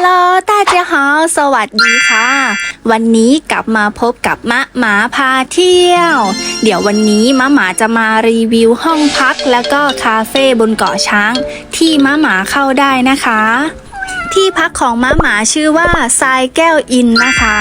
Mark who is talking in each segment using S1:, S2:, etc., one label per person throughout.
S1: ลโหลตาเจียฮาสวัสดีค่ะ วันนี้กลับมาพบกับมะหมาพาเที่ยว เดี๋ยววันนี้มะหมาจะมารีวิวห้องพักแล้วก็คาเฟ่บนเกาะช้าง ที่มะหมาเข้าได้นะคะ ที่พักของมะหมาชื่อว่าทรายแก้วอินนะคะ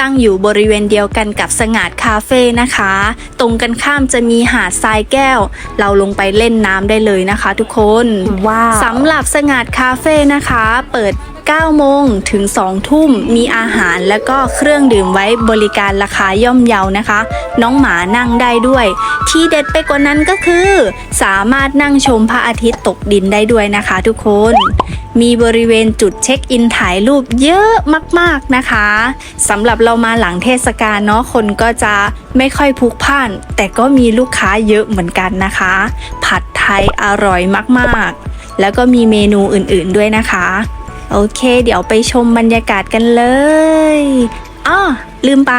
S1: ตั้งอยู่บริเวณเดียวกันกับสงาดคาเฟ่นะคะ ตรงกันข้ามจะมีหาดทรายแก้ว เราลงไปเล่นน้ำได้เลยนะคะ ทุกคน
S2: wow.
S1: สำหรับสงาดคาเฟ่นะคะ เปิด 9 โมงถึง 2 ทุ่มมีอาหารและก็เครื่องดื่มไว้บริการราคาย่อมเยานะคะ น้องหมานั่งได้ด้วย ที่เด็ดไปกว่านั้นก็คือ สามารถนั่งชมพระอาทิตย์ตกดินได้ด้วยนะคะทุกคน มีบริเวณจุดเช็คอินถ่ายรูปเยอะมากๆนะคะสำหรับเรามาหลังเทศกาลเนาะคนก็จะไม่ค่อยพลุกพล่าน แต่ก็มีลูกค้าเยอะเหมือนกันนะคะ ผัดไทยอร่อยมากๆ แล้วก็มีเมนูอื่นๆด้วยนะคะ โอเค เดี๋ยวไปชมบรรยากาศกันเลยอ้อลืมไป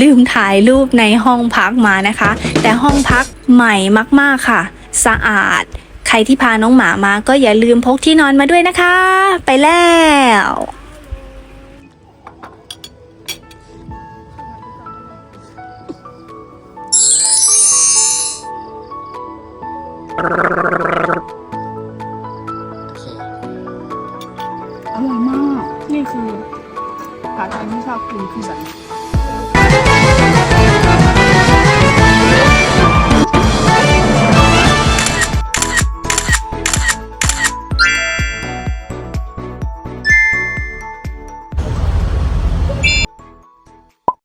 S1: ลืมถ่ายรูปในห้องพักมานะคะ แต่ห้องพักใหม่มาก ๆค่ะ สะอาด ใครที่พาน้องหมามาก็อย่าลืมพกที่นอนมาด้วยนะคะ ไปแล้ว
S2: ร่อยมาก นี่คือผัดไทยที่ชอบกินคือแบบนี้